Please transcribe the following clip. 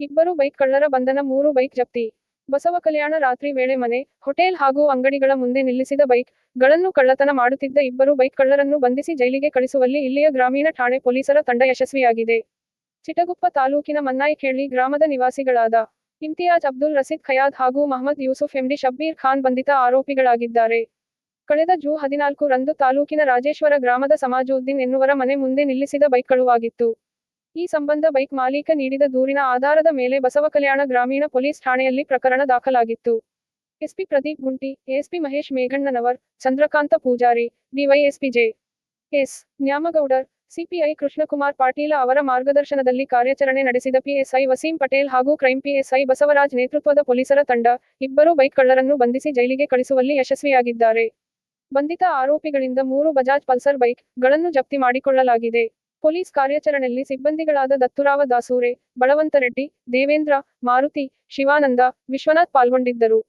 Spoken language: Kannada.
ಇಬ್ಬರು ಬೈಕ್ ಕಳ್ಳರ ಬಂಧನ, ಮೂರು ಬೈಕ್ ಜಪ್ತಿ. ಬಸವ ಕಲ್ಯಾಣ ರಾತ್ರಿ ವೇಳೆ ಮನೆ, ಹೋಟೆಲ್ ಹಾಗೂ ಅಂಗಡಿಗಳ ಮುಂದೆ ನಿಲ್ಲಿಸಿದ ಬೈಕ್ಗಳನ್ನು ಕಳ್ಳತನ ಮಾಡುತ್ತಿದ್ದ ಇಬ್ಬರು ಬೈಕ್ ಕಳ್ಳರನ್ನು ಬಂಧಿಸಿ ಜೈಲಿಗೆ ಕಳಿಸುವಲ್ಲಿ ಇಲ್ಲಿಯ ಗ್ರಾಮೀಣ ಠಾಣೆ ಪೊಲೀಸರ ತಂಡ ಯಶಸ್ವಿಯಾಗಿದೆ. ಚಿಟಗುಪ್ಪ ತಾಲೂಕಿನ ಮನ್ನಾಯಿಕೇಳಿ ಗ್ರಾಮದ ನಿವಾಸಿಗಳಾದ ಇಮ್ತಿಯಾಜ್ ಅಬ್ದುಲ್ ರಸೀದ್ ಖಯಾದ್ ಹಾಗೂ ಮಹಮ್ಮದ್ ಯೂಸುಫ್ ಎಂಡಿ ಶಬ್ಬೀರ್ ಖಾನ್ ಬಂಧಿತ ಆರೋಪಿಗಳಾಗಿದ್ದಾರೆ. ಕಳೆದ ಜೂ ಹದಿನಾಲ್ಕು ರಂದು ತಾಲೂಕಿನ ರಾಜೇಶ್ವರ ಗ್ರಾಮದ ಸಮಾಜುದ್ದೀನ್ ಎನ್ನುವರ ಮನೆ ಮುಂದೆ ನಿಲ್ಲಿಸಿದ ಬೈಕ್ ಕಳುವಾಗಿತ್ತು ಈ ಸಂಬಂಧ ಬೈಕ್ ಮಾಲೀಕ ನೀಡಿದ ದೂರಿನ ಆಧಾರದ ಮೇಲೆ ಬಸವಕಲ್ಯಾಣ ಗ್ರಾಮೀಣ ಪೊಲೀಸ್ ಠಾಣೆಯಲ್ಲಿ ಪ್ರಕರಣ ದಾಖಲಾಗಿತ್ತು. SP Pradeep Gunti ASP Mahesh Meghannavar, Chandrakanta Pujari, DYSP J. S. Nyamagoudar, CPI Krishnakumar Patil ಅವರ ಮಾರ್ಗದರ್ಶನದಲ್ಲಿ ಕಾರ್ಯಾಚರಣೆ ನಡೆಸಿದ ಪಿಎಸ್ಐ ವಸೀಂ ಪಟೇಲ್ ಹಾಗೂ ಕ್ರೈಂ ಪಿಎಸ್ಐ ಬಸವರಾಜ್ ನೇತೃತ್ವದ ಪೊಲೀಸರ ತಂಡ ಇಬ್ಬರು ಬೈಕ್ ಕಳ್ಳರನ್ನು ಬಂಧಿಸಿ ಜೈಲಿಗೆ ಕಳಿಸುವಲ್ಲಿ ಯಶಸ್ವಿಯಾಗಿದ್ದಾರೆ. ಬಂಧಿತ ಆರೋಪಿಗಳಿಂದ ಮೂರು ಬಜಾಜ್ ಪಲ್ಸರ್ ಬೈಕ್ಗಳನ್ನು ಜಪ್ತಿ ಮಾಡಿಕೊಳ್ಳಲಾಗಿದೆ. ಪೊಲೀಸ್ ಕಾರ್ಯಾಚರಣೆಯಲ್ಲಿ ಸಿಬ್ಬಂದಿಗಳಾದ ದತ್ತುರಾವ ದಾಸೂರೆ ಬಳವಂತರೆಡ್ಡಿ ದೇವೇಂದ್ರ ಮಾರುತಿ ಶಿವಾನಂದ ವಿಶ್ವನಾಥ್ ಪಾಲ್ಗೊಂಡಿದ್ದರು.